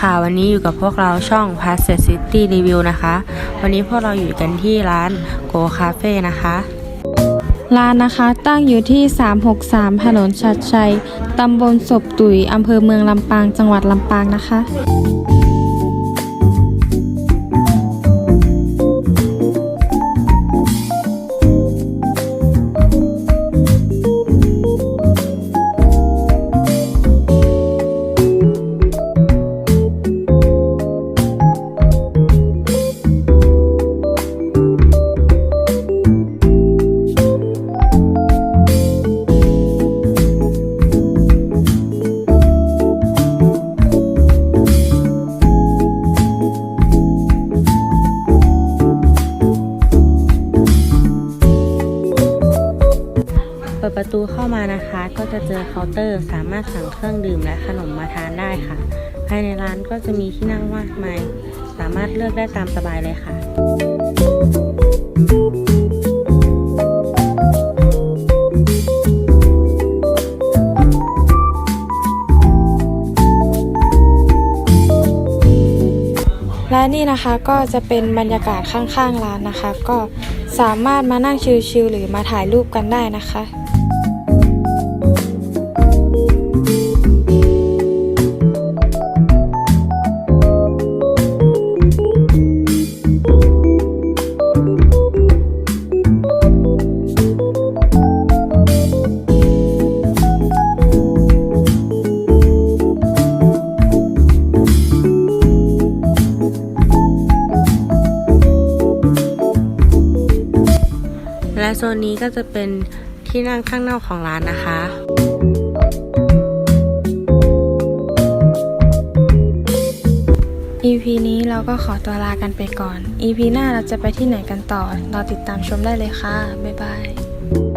ค่ะ วันนี้อยู่กับพวกเราช่อง p a s s City Review นะคะ วันนี้พวกเราอยู่กันที่ร้าน Go Cafe นะคะ ร้านนะคะตั้งอยู่ที่ 363 ถนนชัดชัย ตำบลศพตุ๋ยอำเภอเมืองลำปาง จังหวัดลำปางนะคะ ดประตูเข้ามานะคะ ก็จะเจอเคาน์เตอร์สามารถสั่งเครื่องดื่มและขนมมาทานได้ค่ะ ภายในร้านก็จะมีที่นั่งมากมาย สามารถเลือกได้ตามสบายเลยค่ะ และนี่นะคะก็จะเป็นบรรยากาศข้างๆร้านนะคะ ก็สามารถมานั่งชิลๆหรือมาถ่ายรูปกันได้นะคะ และโซนนี้ก็จะเป็นที่นั่งข้างนอกของร้านนะคะ EP นี้เราก็ขอตัวลากันไปก่อน EP หน้าเราจะไปที่ไหนกันต่อเราติดตามชมได้เลยค่ะ บ๊ายบาย